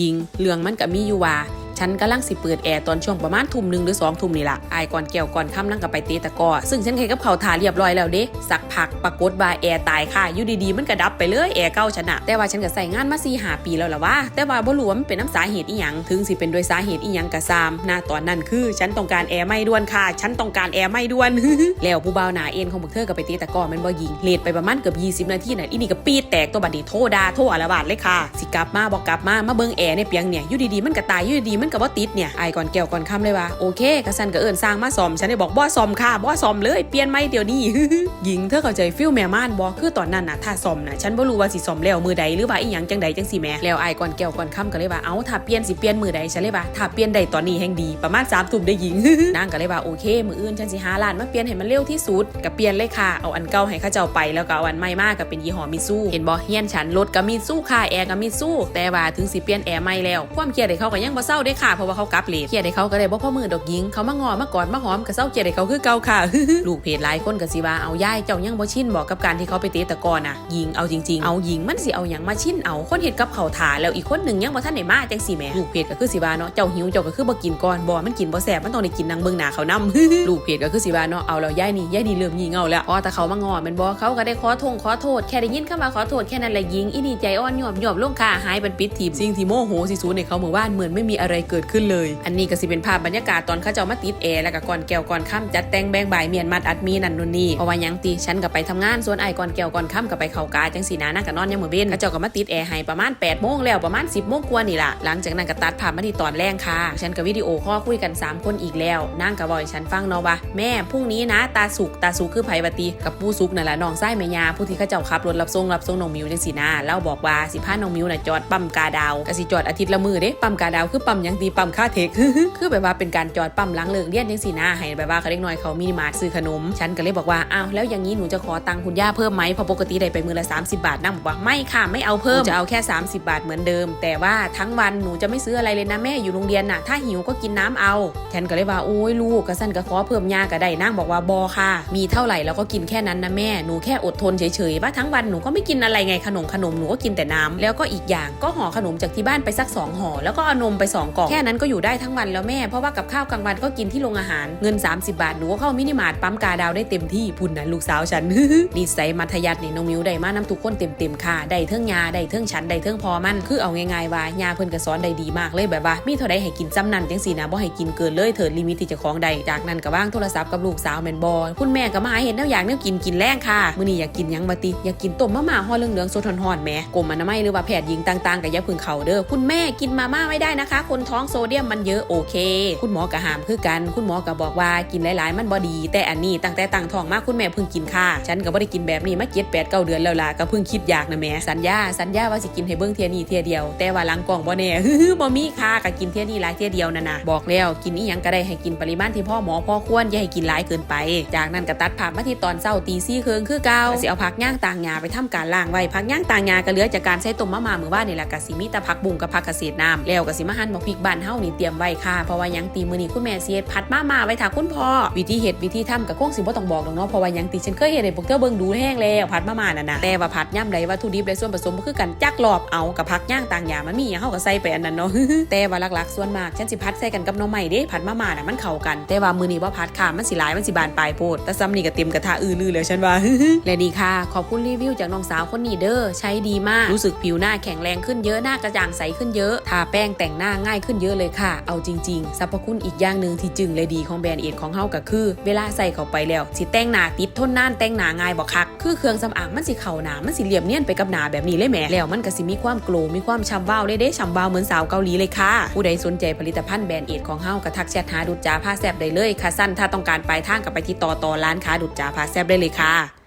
ยิง เรื่องมันก็มีอยู่ว่า ฉันกำลังสิเปิดแอร์ตอนช่วงประมาณทุ่มหนึ่งหรือสองทุ่มนี่ละอายก่อนแก้วก่อนค่ำนั่งกับไปเตะตะก้อซึ่งฉันเคยกับเขาทาเรียบร้อยแล้วเด้สักพักปรากฏว่าแอร์ตายค่ะอยู่ดีๆมันก็ดับไปเลยแอร์เก่าฉันอะแต่ว่าฉันก็ใส่งานมาสี่หาปีแล้วล่ะว่า แต่ว่าบ่รู้ว่ามันเป็นน้ำสาเหตุอีหยังถึงสิเป็นโดวยสาเหตุอีหยังกะซามหน้าตอนนั้นคือ ฉันต้องการแอร์ไม่ด่วนค่ะ ฉันต้องการแอร์ไม่ด่วนแล้วผู้บ่าวหนาเอ็นของพวกเธอก็ไปเตะตะก้อมันบ่ยิงเลทไปประมาณเกือบ20 นาทีน่ะอีนี่ก็ปีดแตกตัวบัดนี้โทดาโทอาละบาดเลยค่ะ สิกลับมาบอกกลับมามาเบิ่งแอร์ในเปียงเนี่ยอยู่ดีๆมันก็ตายอยู่ดีๆมันก็บ่ติดเนี่ยไอ้ก่อนแก้วก่อนค่ำเลยว่าโอเคกระสันก็เอิ้นสร้างมาซ่อม ฉันได้บอกบ่ซ่อมค่ะบ่ซ่อมเลยเปลี่ยนไม่เดี๋ยวนี้หญิงเธอเข้าใจฟิลแม่ม่านบ่คือตอนนั้นน่ะถ้าซ่อมน่ะฉันบ่รู้ว่าสิซ่อมแล้วมือใดหรือว่าอีหยังจังใดจังสิแม่แล้วไอ้ก่อนแก้วก่อนค่ำก็เลยว่าเอ้าถ้าเปลี่ยนสิเปลี่ยนมือใดฉันเลยว่าถ้าเปลี่ยนได้ตอนนี้แห่งดีประมาณ3ทุ่มได้หญิงนางก็เลยว่าโอเค มืออื่นฉันสิหาร้านมาเปลี่ยนให้มันเร็วที่สุดก็เปลี่ยนเลยค่ะเอาอันเก่าให้เขาเจ้าไปแล้วก็เอาอันใหม่มากก็เป็นยี่ห้อมิซูเห็นบ่เฮียนฉันรถก็มิซูค่ะแอร์ก็มิซูแต่ว่าถึงสิเปลี่ยนแอร์ใหม่แล้วความเครียดให้เข้าก็ยังบ่เศร้าได้ค่ะเพราะว่าเขากลับเลทเครียดให้เขาก็ได้บ่พ่อมือดอกหญิงเขามางอมากอดมาหอมก็เศร้าเครียดให้เขาคือเก่าค่ะ ลูกเพจหลายคนก็สิว่าเอาย่ายเจ้ายังบ่ชินบอกกับการที่เขาไปเตะตะกอนน่ะหญิงเอาจริงๆ เอาหญิงมันสิเอาหยังมาชินเอาคนเฮ็ดกับเขาถาแล้วอีกคนหนึ่งยังบ่ทันได้มาจังสิแม่ลูกเพจก็คือสิว่าเนาะเจ้าหิวเจ้าก็คือบ่กินก่อนบ่มันกินบ่แซ่บมันต้องได้กินนางเบิ่งหน้าเขานำลูกเพจก็คือสิว่าเนาะเอาแล้วย่ายนี่ย่ายนี่เริ่มงี่เง่าแล้วพอแต่เขามางอมันบ่เขาก็ได้ขอทษขอโทษแค่ได้ยินคำว่าขอโทษแค่นั้นแหละหญิงอีนี่ใจอ่อนหยอมยอมลงค่ะหายเป็นปิดทีมสิ่งที่โมโหสิสูในเขาเมื่อวานเหมือนไม่มีอะไรเกิดขึ้นเลย อันนี้ก็สิเป็นภาพบรรยากาศตอนเขาเจ้ามาติดแอร์แล้วก็ก่อนแก้วก่อนค่ำจัดแต่งแบงบายเมียนมัดอัดมีนันนู่นนี่เพราะว่ายังตีฉันก็ไปทำงานส่วนไอ้ก่อนแก้วก่อนค่ำก็ไปเข้ากาจังสีนานั่งก็นอนยังมือเบ้นเขาเจ้าก็มาติดแอร์ให้ประมาณ8โมงแล้วประมาณ 10โมงกว่านี่ล่ะหลังจากนั้นก็ตัดภาพมาที่ตอนแรกค่ะ ฉันกับวิดีโอคอคุยกันสามคนอีกแล้วนั่งก็บอกฉันฟังเนาะว่าแม่พรุ่งนี้นะ ตาสุกตาสุกคือไผบัติกับปู้สุกนั่นแหละน้องไส้แม่ยาผู้ที่เขาเจ้าขับรถรับส่งรับส่งน้องมิวจังสีนาเล่าบอกว่าสิพาน้องมิวน่ะจอดปั๊มกาดาวก็สิจอดอาทิตย์ละมือเด้ปั๊มกาดาวคือปั๊มยังตีปั๊มค่าเทคคือแบบว่าเป็นการจอดปั๊มหล้างเลิกเรียนจังสีหน้าให้แบบว่าเขาเล็กน้อยเขามินิมาร์ทซื้อขนม ฉันก็เลยบอกว่าอ้าวแล้วอย่างนี้หนูจะขอตังค์คุณย่าเพิ่มไหมเพราะปกติได้ไปมือละ 30 บาทนั่งบอกว่าไม่ค่ะไม่เอาเพิ่มจะเอาแค่ 30 บาทเหมือนเดิม แต่ว่าทั้งวันหนูจะไม่ซื้ออะไรเลยนะแม่อยู่โรงเรียนน่ะถ้าหิวก็กินน้ำเอาฉันก็เลยว่าโอ้ยลูกกระสันก็ขอเพิ่มยาก็ได้นั่งบอกว่าบอค่ะ มีเท่าไหร่เราก็กินแค่นั้นนะแม่หนูแค่อดทนเฉยๆว่าทั้งวันหนูก็ไม่กินอะไรไงขนมขนมหนูก็กินแต่น้ำแล้วก็อีกอย่างก็ห่อขนมจากที่บ้านไปสักสองห่อแล้วก็เอานมไปสองกล่อง แค่นั้นก็อยู่ได้ทั้งวันแล้วแม่ เพราะว่ากับข้าวกลางวันก็กินที่โรงอาหาร เงิน 30 บาท หนูก็เข้ามินิมาร์ทปั๊มกาดาวได้เต็มที่พุ่นนะลูกสาวฉันนิสัยมัธยัตินี่น้องมิวได้มานํทุกคนเต็มๆค่ะ ได้เทิงยาได้เทิงฉันได้เทิงพอมัน คือเอาง่ายๆว่ายาเพิ่นก็สอนได้ดีมากเลยแบบว่า มีเท่าใดให้กินจำนันจังซี่นะบ่ให้กินเกินเลยเถิดลิมิตที่จะของใดจากนั้นก็ว่างโทรศัพท์กับลูกสาวแม่นบ่คุณแม่ก็มาหาเห็นแนวอยากแนวกินกินแรงค่ะมื้อนี้อยากกินยังบ่ติอยากกินต้มมะม่าห่อเหลืองๆสดร้อนๆแหมกรมอนามัยหรือว่าแพทย์หญิงต่างๆก็อย่าพึ่งเขาเด้อคุณแม่กินมาม่าไม่ได้นะคะคนท้องโซเดียมมันเยอะโอเค คุณหมอก็ห้ามคือกัน คุณหมอก็บอกว่ากินหลายๆ มันบ่ดี แต่อันนี้ตั้งแต่ตั้งท้องมาคุณแม่เพิ่งกินค่ะ ฉันก็บ่ได้กินแบบนี้มาเจ็ดแปดเก้าเดือนแล้วล่ะก็เพิ่งคิดอยากนะแม่สัญญาสัญญาว่าสิกินให้เบิ่งเทียนี้เทียเดียวแต่ว่าหลังกล่องบ่แน่บ่มีค่ะก็กินเทียนี้หลายเทียเดียวนั่นนะบอกแล้วกินอีหยังก็ได้ให้กินปริมาณที่พ่อหมอพ่อควรอย่าให้กินหลายเกินไป จากนั้นก็ตัดภาพมาที่ตอนเช้าตี4ครึ่งคือเก่าสิเอาผักย่างต่างหญ้าไปทำการล้างไว้ผักย่างต่างหญ้าก็เหลือจากการใช้ต้มมะม่ามื้อวานนี่แหละก็สิมีแต่ผักบุ้งกับผักเกษตรน้ำแล้วก็สิมาหั่นบักพริกบ้านเฮานี่เตรียมไว้ค่ะ เพราะว่ายังตีมือนี้คุณแม่เฮ็ดผัดมามาไว้ถาคุณพ่อวิธีเฮ็ดวิธีทำก็คงสิบ่ต้องบอกดอกเนาะเพราะว่ายังตีฉันเคยเฮ็ดให้พวกเธอเบิ่งดูแห้งแล้วผัดมามานั่นนะแต่ว่าผัดย่ำใดวัตถุดิบและส่วนผสมบ่คือกันจักรอบเอากับผักย่างต่างหญ้างมันมีหยังเฮาก็ใส่ไปอันนั้นเนาะแต่ว่าหลักๆส่วนมากฉันสิผัดใส่กันกับน่อไม้เด้ผัดมามาน่ะมันเข้ากัน แต่ว่ามือนี้บ่ผัดค่ะมันสิหลายมันสิบานปลายโพดแต่ซ้ำนี่ก็เต็มกระทะอื้อลือแล้วฉันว่าและนี่ค่ะ ขอบคุณรีวิวจากน้องสาวคนนี้เด้อใช้ดีมากรู้สึกผิวหน้าแข็งแรงขึ้นเยอะหน้ากระจ่างใสขึ้นเยอะทาแป้งแต่งหน้าง่ายขึ้นเยอะเลยค่ะ เอาจริง ๆสรรพคุณอีกอย่างหนึ่งที่จึงเลยดีของแบรนด์เอ็ดของเฮาก็คือ เวลาใส่เข้าไปแล้วสิแต่งหนาติดทนนานแต่งหนาง่ายบ่คักคือเครื่องสำอางมันสิเข้าหนามันสิเหลี่ยมเนียนไปกับหนาแบบนี้เลยแหมแล้วมันก็สิมีความโกลว์มีความฉ่ำวาวเลยเด้ฉ่ำวาวเหมือนสาวเกาหลีเลยค่ะผู้ใดสนใจผลิตภัณฑ์แบรนด์เอ็ดของเฮาก็ทักแชทหาดุจจาผ้าแซบได้เลยค่ะสั้นถ้าต้องการปลายทางก็ไปที่ต่อต่อร้านค้าดุจจาผ้าแซบได้เลยค่ะ